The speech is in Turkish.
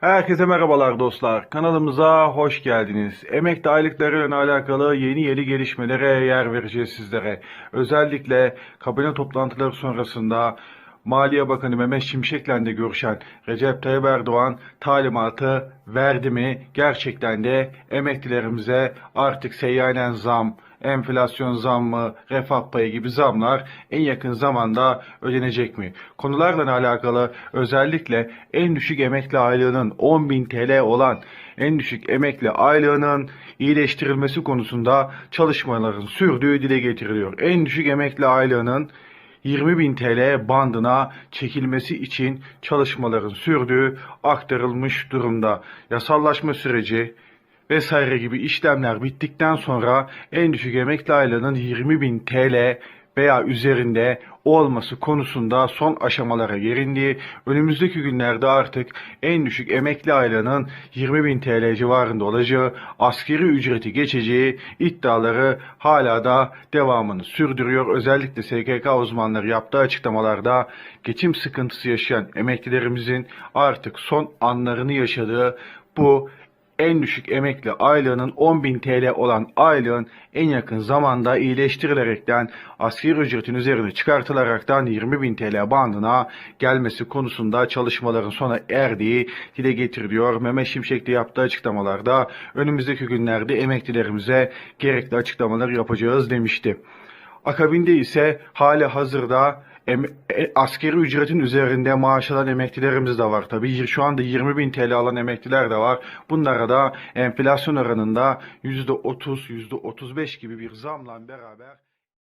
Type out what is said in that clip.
Herkese merhabalar dostlar. Kanalımıza hoş geldiniz. Emekli aylıklarıyla alakalı yeni yeni gelişmelere yer vereceğiz sizlere. Özellikle kabine toplantıları sonrasında Maliye Bakanı Mehmet Şimşek'le de görüşen Recep Tayyip Erdoğan talimatı verdi mi? Gerçekten de emeklilerimize artık seyyanen zam, enflasyon zammı, refah payı gibi zamlar en yakın zamanda ödenecek mi? Konularla alakalı özellikle en düşük emekli aylığının 10.000 TL olan en düşük emekli aylığının iyileştirilmesi konusunda çalışmaların sürdüğü dile getiriliyor. En düşük emekli aylığının 20.000 TL bandına çekilmesi için çalışmaların sürdüğü aktarılmış durumda. Yasallaşma süreci vesaire gibi işlemler bittikten sonra en düşük emekli aylığının 20.000 TL veya üzerinde olması konusunda son aşamalara gelindi. Önümüzdeki günlerde artık en düşük emekli aylığının 20.000 TL civarında olacağı, askeri ücreti geçeceği iddiaları hala da devamını sürdürüyor. Özellikle SGK uzmanları yaptığı açıklamalarda geçim sıkıntısı yaşayan emeklilerimizin artık son anlarını yaşadığı bu en düşük emekli aylığının 10.000 TL olan aylığın en yakın zamanda iyileştirilerekten asgari ücretin üzerine çıkartılaraktan 20.000 TL bandına gelmesi konusunda çalışmaların sona erdiği dile getiriliyor. Mehmet Şimşek de yaptığı açıklamalarda önümüzdeki günlerde emeklilerimize gerekli açıklamalar yapacağız demişti. Akabinde ise hali hazırda e, askeri ücretin üzerinde maaş alan emeklilerimiz de var tabii. Şu anda 20 bin TL alan emekliler de var. Bunlara da enflasyon oranında %30, %35 gibi bir zamla beraber